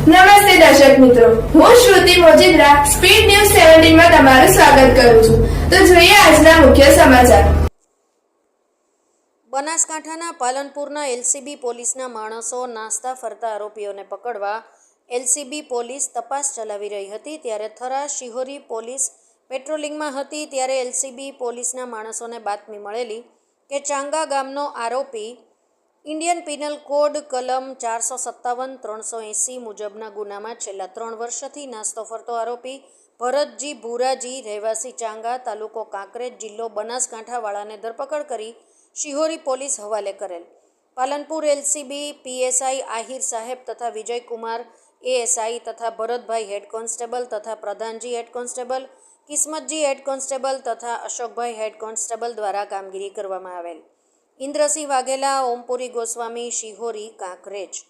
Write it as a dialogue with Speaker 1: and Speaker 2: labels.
Speaker 1: નમસ્તે દર્શક મિત્રો. હું શ્રુતિ મોજીદ્રા, સ્પીડ ન્યૂઝ સેવન્ટીનમાં તમારું સ્વાગત કરું છું. તો જોઈએ આજના મુખ્ય સમાચાર.
Speaker 2: બનાસકાંઠાના પાલનપુરના એલસીબી પોલીસના માણસો નાસ્તા ફરતા આરોપીઓને પકડવા એલસીબી પોલીસ તપાસ ચલાવી રહી હતી ત્યારે થરા શિહોરી પોલીસ પેટ્રોલિંગમાં હતી ત્યારે એલસીબી પોલીસના માણસોને બાતમી મળેલી કે ચાંગા ગામનો આરોપી ઇન્ડિયન પિનલ કોડ કલમ ચારસો સત્તાવન, ત્રણસો એંસી મુજબના ગુનામાં છેલ્લા ત્રણ વર્ષથી નાસ્તો ફરતો આરોપી ભરતજી ભૂરાજી, રહેવાસી ચાંગા, તાલુકો કાંકરેજ જિલ્લો બનાસકાંઠાવાળાને ધરપકડ કરી શિહોરી પોલીસ હવાલે કરેલ. પાલનપુર એલસીબી, પીએસઆઈ આહિર સાહેબ તથા વિજયકુમાર એએસઆઈ તથા ભરતભાઈ હેડ કોન્સ્ટેબલ તથા પ્રધાનજી હેડ કોન્સ્ટેબલ, કિસ્મતજી હેડ કોન્સ્ટેબલ તથા અશોકભાઈ હેડ કોન્સ્ટેબલ દ્વારા કામગીરી કરવામાં આવેલ. ઇન્દ્રસિંહ વાઘેલા ઓમપુરી ગોસ્વામી શિહોરી કાંકરેજ